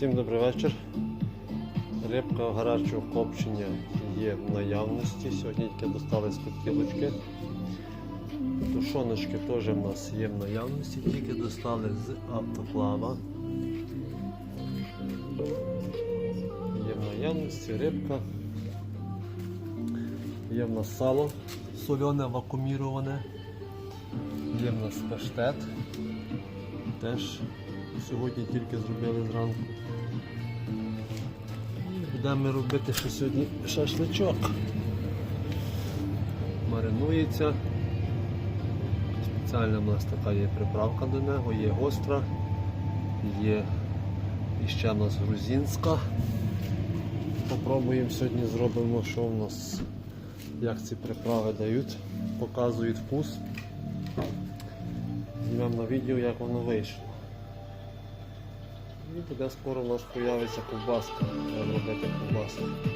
Всім добрий вечір. Рибка гарячого копчення є в наявності. Сьогодні тільки достали з котілочки. Тушоночки теж в нас є в наявності, тільки достали з автоклава. Є в наявності рибка. Є в нас сало солене, вакууміроване. Є в нас паштет. Теж сьогодні тільки зробили зранку. Будемо робити ще сьогодні шашличок. Маринується. Спеціальна в нас така є приправка до нього, є гостра, є іще в нас грузинська. Попробуємо сьогодні зробимо, що в нас, як ці приправи дають, показують вкус. Знімемо на відео, як воно вийшло. І буде скоро у нас появиться ковбаска. Робити ковбаску.